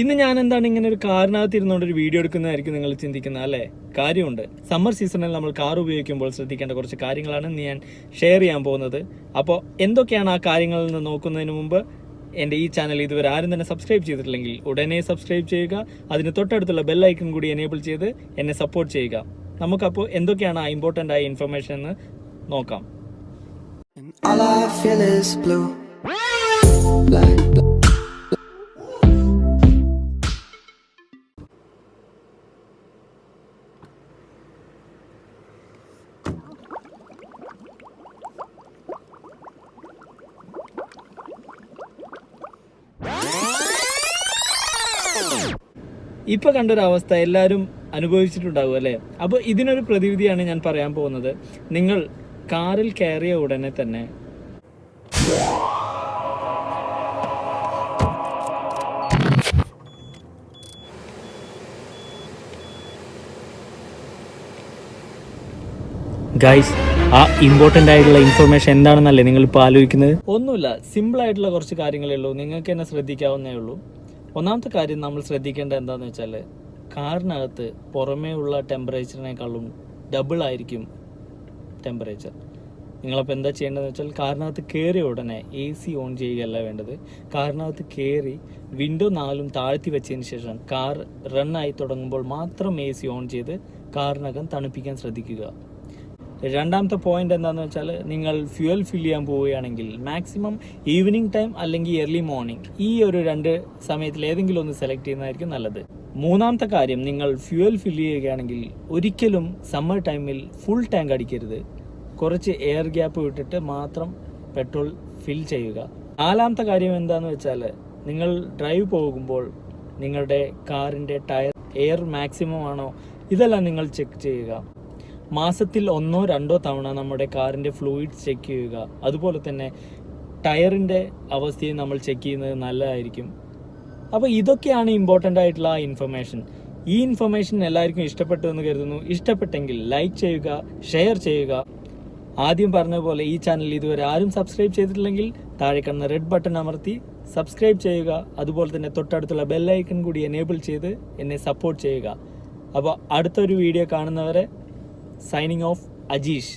ഇന്ന് ഞാൻ എന്താണ് ഇങ്ങനെ ഒരു കാറിനകത്ത് ഇരുന്നുകൊണ്ട് ഒരു വീഡിയോ എടുക്കുന്നതായിരിക്കും നിങ്ങൾ ചിന്തിക്കുന്ന അല്ലേ? കാര്യമുണ്ട്. സമ്മർ സീസണിൽ നമ്മൾ കാർ ഉപയോഗിക്കുമ്പോൾ ശ്രദ്ധിക്കേണ്ട കുറച്ച് കാര്യങ്ങളാണ് ഞാൻ ഷെയർ ചെയ്യാൻ പോകുന്നത്. അപ്പോൾ എന്തൊക്കെയാണ് ആ കാര്യങ്ങളിൽ നിന്ന് നോക്കുന്നതിന് മുമ്പ് എന്റെ ഈ ചാനൽ ഇതുവരെ ആരും തന്നെ സബ്സ്ക്രൈബ് ചെയ്തിട്ടില്ലെങ്കിൽ ഉടനെ സബ്സ്ക്രൈബ് ചെയ്യുക അതിന് തൊട്ടടുത്തുള്ള ബെല്ലൈക്കൺ കൂടി എനേബിൾ ചെയ്ത് എന്നെ സപ്പോർട്ട് ചെയ്യുക. നമുക്കപ്പോൾ എന്തൊക്കെയാണ് ആ ഇമ്പോർട്ടന്റ് ആയ ഇൻഫർമേഷൻ എന്ന് നോക്കാം. All I feel is blue. Like, ഇപ്പൊ കണ്ടൊരു അവസ്ഥ എല്ലാവരും അനുഭവിച്ചിട്ടുണ്ടാവും അല്ലേ? അപ്പോൾ ഇതിനൊരു പ്രതിവിധിയാണ് ഞാൻ പറയാൻ പോകുന്നത്. നിങ്ങൾ കാറിൽ കയറിയ ഉടനെ തന്നെ ഗൈസ് ആ ഇമ്പോർട്ടന്റ് ആയിട്ടുള്ള ഇൻഫർമേഷൻ എന്താണെന്നല്ലേ നിങ്ങൾ ഇപ്പോൾ ആലോചിക്കുന്നത്? ഒന്നുമില്ല സിമ്പിൾ ആയിട്ടുള്ള കുറച്ച് കാര്യങ്ങളേ ഉള്ളൂ. നിങ്ങൾക്ക് തന്നെ ശ്രദ്ധിക്കാവുന്നേ ഉള്ളൂ. ഒന്നാമത്തെ കാര്യം നമ്മൾ ശ്രദ്ധിക്കേണ്ടത് എന്താണെന്ന് വെച്ചാൽ കാറിനകത്ത് പുറമേ ഉള്ള ടെമ്പറേച്ചറിനേക്കാളും ഡബിൾ ആയിരിക്കും ടെമ്പറേച്ചർ നിങ്ങളപ്പോൾ എന്താ ചെയ്യേണ്ടതെന്ന് വെച്ചാൽ കാറിനകത്ത് കയറിയ ഉടനെ എ സി ഓൺ ചെയ്യുകയല്ല വേണ്ടത്. കാറിനകത്ത് കയറി വിൻഡോ നാലും താഴ്ത്തി വെച്ചതിന് ശേഷം കാർ റണ്ണായി തുടങ്ങുമ്പോൾ മാത്രം എ സി ഓൺ ചെയ്ത് കാറിനകം തണുപ്പിക്കാൻ ശ്രദ്ധിക്കുക. രണ്ടാമത്തെ പോയിന്റ് എന്താണെന്ന് വെച്ചാൽ നിങ്ങൾ ഫ്യൂവൽ ഫിൽ ചെയ്യാൻ പോവുകയാണെങ്കിൽ മാക്സിമം ഈവനിങ് ടൈം അല്ലെങ്കിൽ എർലി മോർണിംഗ് ഈ ഒരു രണ്ട് സമയത്തിൽ ഏതെങ്കിലും ഒന്ന് സെലക്ട് ചെയ്യുന്നതായിരിക്കും നല്ലത്. മൂന്നാമത്തെ കാര്യം നിങ്ങൾ ഫ്യൂവൽ ഫിൽ ചെയ്യുകയാണെങ്കിൽ ഒരിക്കലും സമ്മർ ടൈമിൽ ഫുൾ ടാങ്ക് അടിക്കരുത്. കുറച്ച് എയർ ഗ്യാപ്പ് വിട്ടിട്ട് മാത്രം പെട്രോൾ ഫിൽ ചെയ്യുക. നാലാമത്തെ കാര്യം എന്താണെന്ന് വെച്ചാൽ നിങ്ങൾ ഡ്രൈവ് പോകുമ്പോൾ നിങ്ങളുടെ കാറിന്റെ ടയർ എയർ മാക്സിമം ആണോ? ഇതെല്ലാം നിങ്ങൾ ചെക്ക് ചെയ്യുക. മാസത്തിൽ ഒന്നോ രണ്ടോ തവണ നമ്മുടെ കാറിന്റെ ഫ്ലൂയിഡ് ചെക്ക് ചെയ്യുക. അതുപോലെ തന്നെ ടയറിന്റെ അവസ്ഥയും നമ്മൾ ചെക്ക് ചെയ്യുന്നത് നല്ലതായിരിക്കും. അപ്പോൾ ഇതൊക്കെയാണ് ഇമ്പോർട്ടന്റ് ആയിട്ടുള്ള ആ ഇൻഫർമേഷൻ ഈ ഇൻഫർമേഷൻ എല്ലാവർക്കും ഇഷ്ടപ്പെട്ടു എന്ന് കരുതുന്നു. ഇഷ്ടപ്പെട്ടെങ്കിൽ ലൈക്ക് ചെയ്യുക ഷെയർ ചെയ്യുക. ആദ്യം പറഞ്ഞ പോലെ ഈ ചാനൽ ഇതുവരെ ആരും സബ്സ്ക്രൈബ് ചെയ്തിട്ടില്ലെങ്കിൽ താഴെ കാണുന്ന റെഡ് ബട്ടൺ അമർത്തി സബ്സ്ക്രൈബ് ചെയ്യുക. അതുപോലെ തന്നെ തൊട്ടടുത്തുള്ള ബെല്ലൈക്കൺ കൂടി എനേബിൾ ചെയ്ത് എന്നെ സപ്പോർട്ട് ചെയ്യുക. അപ്പോൾ അടുത്തൊരു വീഡിയോ കാണുന്നവരെ സൈനിങ് ഓഫ് അജീഷ്